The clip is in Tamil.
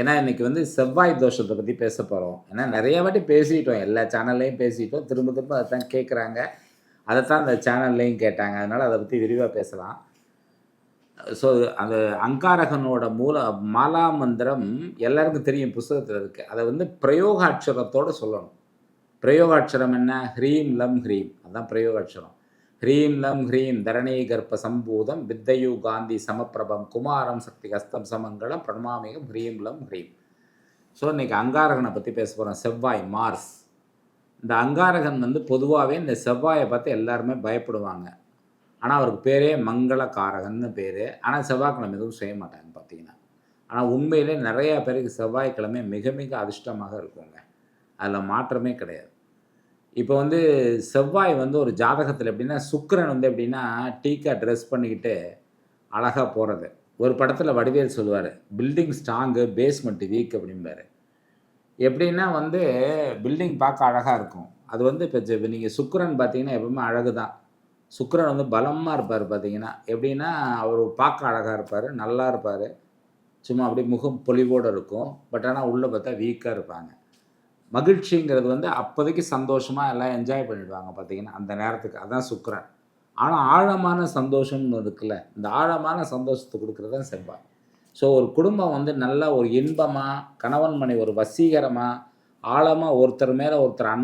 ஏன்னா இன்னைக்கு வந்து செவ்வாய் தோஷத்தை பற்றி பேச போகிறோம் ஏன்னா நிறைய வாட்டி பேசிட்டோம். எல்லா சேனல்லையும் பேசிட்டோம். திரும்ப திரும்ப அதை தான் கேட்குறாங்க அதைத்தான் அந்த சேனல்லையும் கேட்டாங்க. அதனால் அதை பற்றி விரிவாக பேசலாம். ஸோ அந்த அங்காரகனோட மூல மாலா மந்திரம் எல்லாருக்கும் தெரியும் புஸ்தகத்தில் இருக்குது அதை வந்து பிரயோகாட்சரத்தோடு சொல்லணும். பிரயோகாட்சரம் என்ன? ஹ்ரீம் லம் ஹ்ரீம். அதுதான் பிரயோகாட்சரம். ஹ்ரீம் லம் ஹ்ரீம் தரணி கர்ப்ப சம்பூதம் வித்தையு காந்தி சமப்பிரபம் குமாரம் சக்தி ஹஸ்தம் சமங்கலம் பிரணமாமிகம் ஹ்ரீம் லம் ஹ்ரீம் ஸோ இன்னைக்கு அங்காரகனை பற்றி பேச போகிறோம் செவ்வாய் மார்ஸ். இந்த அங்காரகன் வந்து பொதுவாகவே இந்த செவ்வாயை பார்த்து எல்லாருமே பயப்படுவாங்க. ஆனால் அவருக்கு பேரே மங்களகாரகன்னு பேர். ஆனால் செவ்வாய்க்கிழமை எதுவும் செய்ய மாட்டாங்க பார்த்தீங்கன்னா. ஆனால் உண்மையிலே நிறையா பேருக்கு செவ்வாய்க்கிழமை மிக மிக அதிர்ஷ்டமாக இருக்குங்க. அதில் மாற்றமே கிடையாது. இப்போ வந்து செவ்வாய் வந்து ஒரு ஜாதகத்தில் எப்படின்னா சுக்கரன் வந்து எப்படின்னா டீக்கா ட்ரெஸ் பண்ணிக்கிட்டு அழகாக போகிறது ஒரு படத்தில் வடிவேல் சொல்லுவார் பில்டிங் ஸ்ட்ராங்கு பேஸ்மெண்ட் வீக் அப்படிம்பார். எப்படின்னா வந்து பில்டிங் பார்க்க அழகாக இருக்கும். அது வந்து இப்போ நீங்கள் சுக்கரன் பார்த்தீங்கன்னா எப்பவுமே அழகு தான் சுக்கரன் வந்து பலமாக இருப்பார் பார்த்தீங்கன்னா எப்படின்னா அவர் பார்க்க அழகாக இருப்பார் நல்லா இருப்பார். சும்மா அப்படியே முகம் பொலிவோடு இருக்கும். பட் ஆனால் உள்ளே பார்த்தா வீக்காக இருப்பாங்க. மகிழ்ச்சிங்கிறது வந்து அப்போதைக்கு சந்தோஷமாக எல்லாம் என்ஜாய் பண்ணிடுவாங்க பார்த்தீங்கன்னா அந்த நேரத்துக்கு. அதான் சுக்கரன். ஆனால் ஆழமான சந்தோஷம்னு இருக்குல்ல இந்த ஆழமான சந்தோஷத்தை கொடுக்குறது தான் செவ்வாய். ஸோ ஒரு குடும்பம் வந்து நல்ல ஒரு இன்பமாக கணவன் மனை ஒரு வசீகரமாக ஆழமாக ஒருத்தர் மேலே ஒருத்தர் அன்